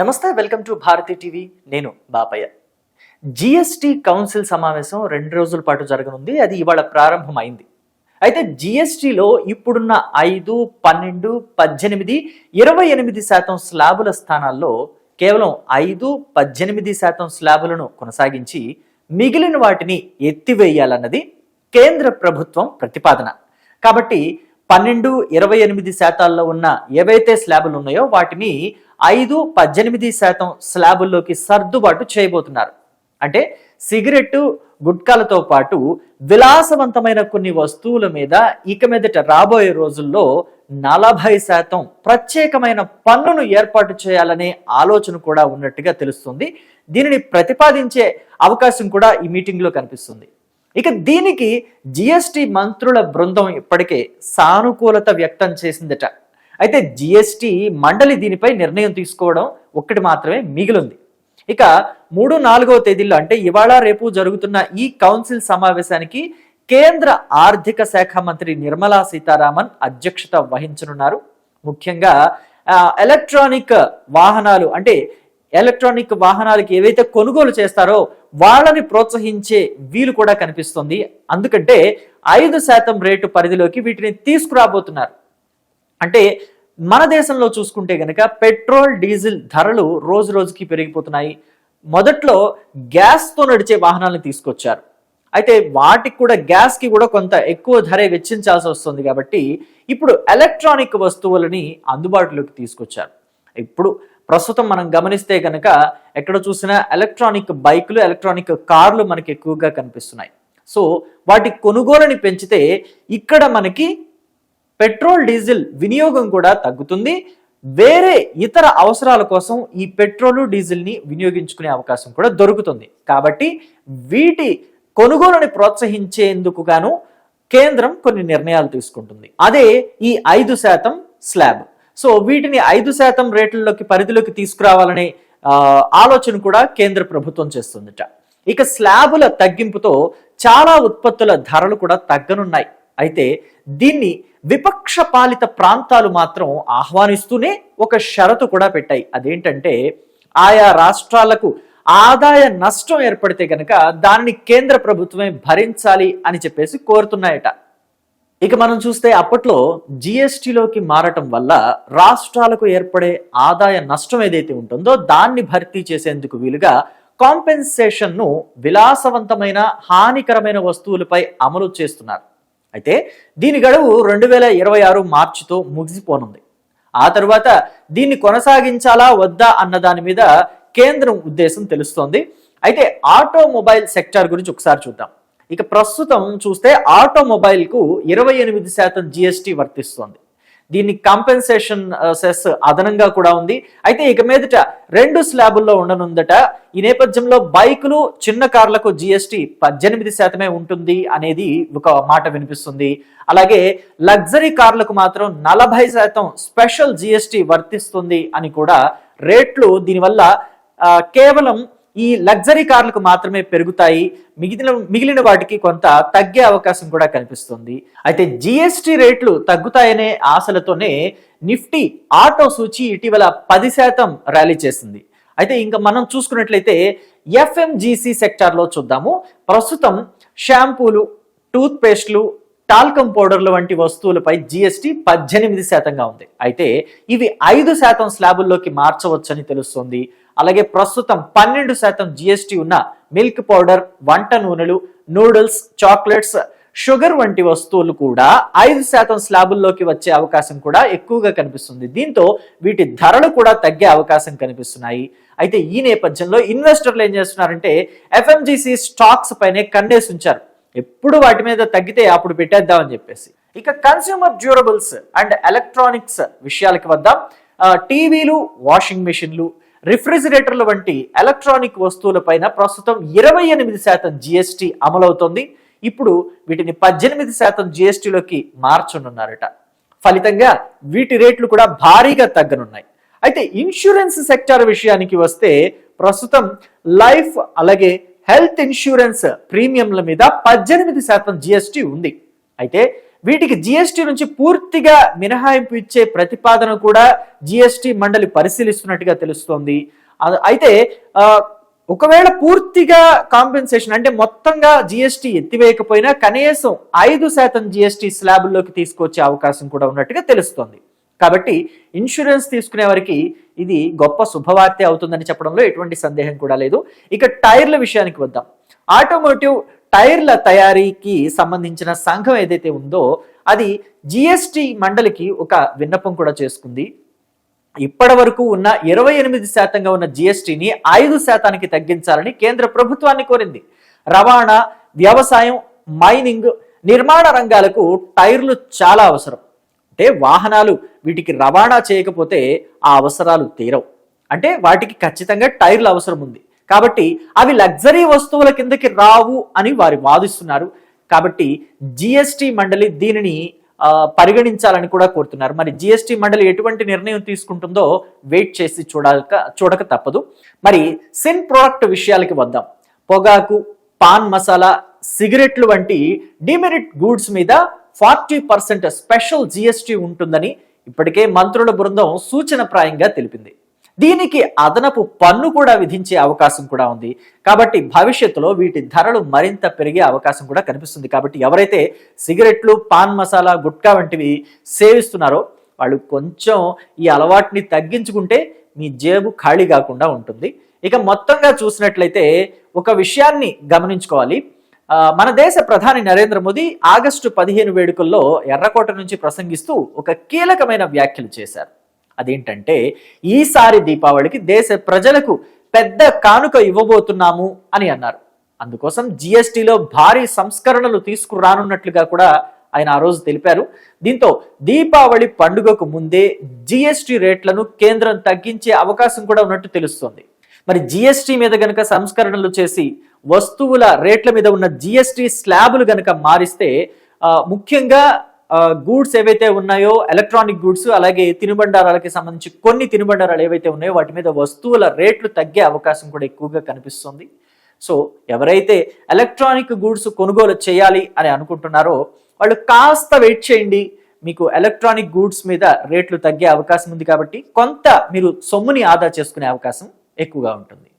నమస్తే welcome to Bharati TV. నేను Bapayya. GST council సమావేశం రెండు రోజుల పాటు జరగనుంది. అది ఇవాళ ప్రారంభమైంది. అయితే జిఎస్టిలో ఇప్పుడున్న ఐదు పన్నెండు పద్దెనిమిది ఇరవై ఎనిమిది శాతం స్లాబుల స్థానాల్లో కేవలం ఐదు పద్దెనిమిది శాతం స్లాబులను కొనసాగించి మిగిలిన వాటిని ఎత్తివేయాలన్నది కేంద్ర ప్రభుత్వం ప్రతిపాదన. కాబట్టి పన్నెండు ఇరవై ఎనిమిది శాతాల్లో ఉన్న ఏవైతే స్లాబులు ఉన్నాయో వాటిని ఐదు పద్దెనిమిది శాతం స్లాబుల్లోకి సర్దుబాటు చేయబోతున్నారు. అంటే సిగరెట్టు గుట్కాలతో పాటు విలాసవంతమైన కొన్ని వస్తువుల మీద ఇక మీదట రాబోయే రోజుల్లో నలభై శాతం ప్రత్యేకమైన పన్నును ఏర్పాటు చేయాలనే ఆలోచన కూడా ఉన్నట్టుగా తెలుస్తుంది. దీనిని ప్రతిపాదించే అవకాశం కూడా ఈ మీటింగ్లో కనిపిస్తుంది. ఇక దీనికి జిఎస్టి మంత్రుల బృందం ఇప్పటికే సానుకూలత వ్యక్తం చేసిందట. అయితే జిఎస్టి మండలి దీనిపై నిర్ణయం తీసుకోవడం ఒక్కటి మాత్రమే మిగిలింది. ఇక మూడు నాలుగవ తేదీల్లో అంటే ఇవాళ రేపు జరుగుతున్న ఈ కౌన్సిల్ సమావేశానికి కేంద్ర ఆర్థిక శాఖ మంత్రి నిర్మలా సీతారామన్ అధ్యక్షత వహించనున్నారు. ముఖ్యంగా ఎలక్ట్రానిక్ వాహనాలు అంటే ఎలక్ట్రానిక్ వాహనాలకి ఏవైతే కొనుగోలు చేస్తారో వాళ్ళని ప్రోత్సహించే వీలు కూడా కనిపిస్తుంది. అందుకంటే ఐదు శాతం రేటు పరిధిలోకి వీటిని తీసుకురాబోతున్నారు. అంటే మన దేశంలో చూసుకుంటే గనక పెట్రోల్ డీజిల్ ధరలు రోజు రోజుకి పెరిగిపోతున్నాయి. మొదట్లో గ్యాస్తో నడిచే వాహనాలను తీసుకొచ్చారు. అయితే వాటికి కూడా గ్యాస్కి కూడా కొంత ఎక్కువ ధరే వెచ్చించాల్సి వస్తుంది కాబట్టి ఇప్పుడు ఎలక్ట్రానిక్ వస్తువులని అందుబాటులోకి తీసుకొచ్చారు. ఇప్పుడు ప్రస్తుతం మనం గమనిస్తే కనుక ఎక్కడ చూసినా ఎలక్ట్రానిక్ బైకులు ఎలక్ట్రానిక్ కార్లు మనకి ఎక్కువగా కనిపిస్తున్నాయి. సో వాటి కొనుగోలుని పెంచితే ఇక్కడ మనకి పెట్రోల్ డీజిల్ వినియోగం కూడా తగ్గుతుంది. వేరే ఇతర అవసరాల కోసం ఈ పెట్రోల్ డీజిల్ని వినియోగించుకునే అవకాశం కూడా దొరుకుతుంది. కాబట్టి వీటి కొనుగోలుని ప్రోత్సహించేందుకు గాను కేంద్రం కొన్ని నిర్ణయాలు తీసుకుంటుంది. అదే ఈ ఐదు శాతం స్లాబ్. సో వీటిని ఐదు శాతం రేట్లలోకి పరిధిలోకి తీసుకురావాలనే ఆలోచన కూడా కేంద్ర ప్రభుత్వం చేస్తుందిట. ఇక స్లాబుల తగ్గింపుతో చాలా ఉత్పత్తుల ధరలు కూడా తగ్గనున్నాయి. అయితే దీన్ని విపక్ష పాలిత ప్రాంతాలు మాత్రం ఆహ్వానిస్తూనే ఒక షరతు కూడా పెట్టాయి. అదేంటంటే ఆయా రాష్ట్రాలకు ఆదాయ నష్టం ఏర్పడితే గనక దానిని కేంద్ర ప్రభుత్వమే భరించాలి అని చెప్పేసి కోరుతున్నాయట. ఇక మనం చూస్తే అప్పట్లో జిఎస్టీలోకి మారటం వల్ల రాష్ట్రాలకు ఏర్పడే ఆదాయ నష్టం ఏదైతే ఉంటుందో దాన్ని భర్తీ చేసేందుకు వీలుగా కాంపెన్సేషన్ను విలాసవంతమైన హానికరమైన వస్తువులపై అమలు చేస్తున్నారు. అయితే దీని గడువు రెండు వేల ఇరవై ఆరు మార్చితో ముగిసిపోనుంది. ఆ తర్వాత దీన్ని కొనసాగించాలా వద్దా అన్న దాని మీద కేంద్రం ఉద్దేశం తెలుస్తోంది. అయితే ఆటోమొబైల్ సెక్టార్ గురించి ఒకసారి చూద్దాం. ఇక ప్రస్తుతం చూస్తే ఆటోమొబైల్కు ఇరవై ఎనిమిది శాతం జిఎస్టి వర్తిస్తుంది. దీన్ని కాంపెన్సేషన్ సెస్ అదనంగా కూడా ఉంది. అయితే ఇక మీదట రెండు స్లాబుల్లో ఉండనుందట. ఈ నేపథ్యంలో బైకులు చిన్న కార్లకు జిఎస్టి పద్దెనిమిది శాతమే ఉంటుంది అనేది ఒక మాట వినిపిస్తుంది. అలాగే లగ్జరీ కార్లకు మాత్రం నలభై శాతం స్పెషల్ జిఎస్టి వర్తిస్తుంది అని కూడా రేట్లు దీనివల్ల కేవలం ఈ లగ్జరీ కార్లకు మాత్రమే పెరుగుతాయి. మిగిలిన మిగిలిన వాటికి కొంత తగ్గే అవకాశం కూడా కనిపిస్తుంది. అయితే జిఎస్టి రేట్లు తగ్గుతాయనే ఆశలతోనే నిఫ్టీ ఆటో సూచి ఇటీవల పది శాతం ర్యాలీ చేసింది. అయితే ఇంకా మనం చూసుకున్నట్లయితే ఎఫ్ఎంజిసి సెక్టార్లో చూద్దాము. ప్రస్తుతం షాంపూలు టూత్ పేస్ట్లు టాల్కమ్ పౌడర్లు వంటి వస్తువులపై జిఎస్టి పద్దెనిమిది శాతంగా ఉంది. అయితే ఇవి ఐదు శాతం స్లాబుల్లోకి మార్చవచ్చని తెలుస్తుంది. అలాగే ప్రస్తుతం పన్నెండు శాతం జీఎస్టీ ఉన్న మిల్క్ పౌడర్ వంట నూనెలు నూడిల్స్ చాక్లెట్స్ షుగర్ వంటి వస్తువులు కూడా ఐదు శాతం స్లాబుల్లోకి వచ్చే అవకాశం కూడా ఎక్కువగా కనిపిస్తుంది. దీంతో వీటి ధరలు కూడా తగ్గే అవకాశం కనిపిస్తున్నాయి. అయితే ఈ నేపథ్యంలో ఇన్వెస్టర్లు ఏం చేస్తున్నారంటే ఎఫ్ఎంజిసి స్టాక్స్ పైనే కన్నేసి ఉంచారు ఎప్పుడు వాటి మీద తగ్గితే అప్పుడు పెట్టేద్దామని చెప్పేసి. ఇక కన్స్యూమర్ డ్యూరబుల్స్ అండ్ ఎలక్ట్రానిక్స్ విషయాలకి వద్దాం. టీవీలు వాషింగ్ మెషిన్లు రిఫ్రిజిరేటర్లు వంటి ఎలక్ట్రానిక్ వస్తువులపైన ప్రస్తుతం ఇరవై ఎనిమిది శాతం జిఎస్టి అమలవుతోంది. ఇప్పుడు వీటిని పద్దెనిమిది శాతం జిఎస్టిలోకి మార్చనున్నారట. ఫలితంగా వీటి రేట్లు కూడా భారీగా తగ్గనున్నాయి. అయితే ఇన్సూరెన్స్ సెక్టార్ విషయానికి వస్తే ప్రస్తుతం లైఫ్ అలాగే హెల్త్ ఇన్సూరెన్స్ ప్రీమియంల మీద పద్దెనిమిది శాతం జిఎస్టి ఉంది. అయితే వీటికి జిఎస్టీ నుంచి పూర్తిగా మినహాయింపు ఇచ్చే ప్రతిపాదన కూడా జిఎస్టీ మండలి పరిశీలిస్తున్నట్టుగా తెలుస్తోంది. అయితే ఒకవేళ పూర్తిగా కాంపెన్సేషన్ అంటే మొత్తంగా జిఎస్టీ ఎత్తివేయకపోయినా కనీసం ఐదు శాతం జిఎస్టీ స్లాబుల్లోకి తీసుకొచ్చే అవకాశం కూడా ఉన్నట్టుగా తెలుస్తోంది. కాబట్టి ఇన్సూరెన్స్ తీసుకునే వారికి ఇది గొప్ప శుభవార్త అవుతుందని చెప్పడంలో ఎటువంటి సందేహం కూడా లేదు. ఇక టైర్ల విషయానికి వద్దాం. ఆటోమోటివ్ టైర్ల తయారీకి సంబంధించిన సంఘం ఏదైతే ఉందో అది జిఎస్టి మండలికి ఒక విన్నపం కూడా చేసుకుంది. ఇప్పటి వరకు ఉన్న ఇరవై ఎనిమిది శాతంగా ఉన్న జిఎస్టిని ఐదు శాతానికి తగ్గించాలని కేంద్ర ప్రభుత్వాన్ని కోరింది. రవాణా వ్యవసాయం మైనింగ్ నిర్మాణ రంగాలకు టైర్లు చాలా అవసరం. అంటే వాహనాలు వీటికి రవాణా చేయకపోతే ఆ అవసరాలు తీరవు. అంటే వాటికి ఖచ్చితంగా టైర్లు అవసరం ఉంది. కాబట్టి అవి లగ్జరీ వస్తువుల కిందకి రావు అని వారు వాదిస్తున్నారు. కాబట్టి జిఎస్టి మండలి దీనిని పరిగణించాలని కూడా కోరుతున్నారు. మరి జిఎస్టి మండలి ఎటువంటి నిర్ణయం తీసుకుంటుందో వెయిట్ చేసి చూడక చూడక తప్పదు. మరి సిన్ ప్రోడక్ట్ విషయాలకి వద్దాం. పొగాకు పాన్ మసాలా సిగరెట్లు వంటి డిమెరిట్ గూడ్స్ మీద ఫార్టీ పర్సెంట్ స్పెషల్ జీఎస్టీ ఉంటుందని ఇప్పటికే మంత్రుల బృందం సూచనప్రాయంగా తెలిపింది. దీనికి అదనపు పన్ను కూడా విధించే అవకాశం కూడా ఉంది. కాబట్టి భవిష్యత్తులో వీటి ధరలు మరింత పెరిగే అవకాశం కూడా కనిపిస్తుంది. కాబట్టి ఎవరైతే సిగరెట్లు పాన్ మసాలా గుట్కా వంటివి సేవిస్తున్నారో వాళ్ళు కొంచెం ఈ అలవాటుని తగ్గించుకుంటే మీ జేబు ఖాళీ కాకుండా ఉంటుంది. ఇక మొత్తంగా చూసినట్లయితే ఒక విషయాన్ని గమనించుకోవాలి. మన దేశ ప్రధాని నరేంద్ర మోదీ ఆగస్టు పదిహేను వేడుకల్లో ఎర్రకోట నుంచి ప్రసంగిస్తూ ఒక కీలకమైన వ్యాఖ్యలు చేశారు. అదేంటంటే ఈసారి దీపావళికి దేశ ప్రజలకు పెద్ద కానుక ఇవ్వబోతున్నాము అని అన్నారు. అందుకోసం జిఎస్టిలో భారీ సంస్కరణలు తీసుకురానున్నట్లుగా కూడా ఆయన ఆ రోజు తెలిపారు. దీంతో దీపావళి పండుగకు ముందే జిఎస్టి రేట్లను కేంద్రం తగ్గించే అవకాశం కూడా ఉన్నట్టు తెలుస్తోంది. మరి జిఎస్టి మీద గనక సంస్కరణలు చేసి వస్తువుల రేట్ల మీద ఉన్న జిఎస్టి స్లాబులు గనక మారిస్తే ముఖ్యంగా గూడ్స్ ఏవైతే ఉన్నాయో ఎలక్ట్రానిక్ గూడ్స్ అలాగే తినుబండారాలకి సంబంధించి కొన్ని తినుబండారాలు ఏవైతే ఉన్నాయో వాటి మీద వస్తువుల రేట్లు తగ్గే అవకాశం కూడా ఎక్కువగా కనిపిస్తుంది. సో ఎవరైతే ఎలక్ట్రానిక్ గూడ్స్ కొనుగోలు చేయాలి అని అనుకుంటున్నారో వాళ్ళు కాస్త వెయిట్ చేయండి. మీకు ఎలక్ట్రానిక్ గూడ్స్ మీద రేట్లు తగ్గే అవకాశం ఉంది కాబట్టి కొంత మీరు సొమ్ముని ఆదా చేసుకునే అవకాశం ఎక్కువగా ఉంటుంది.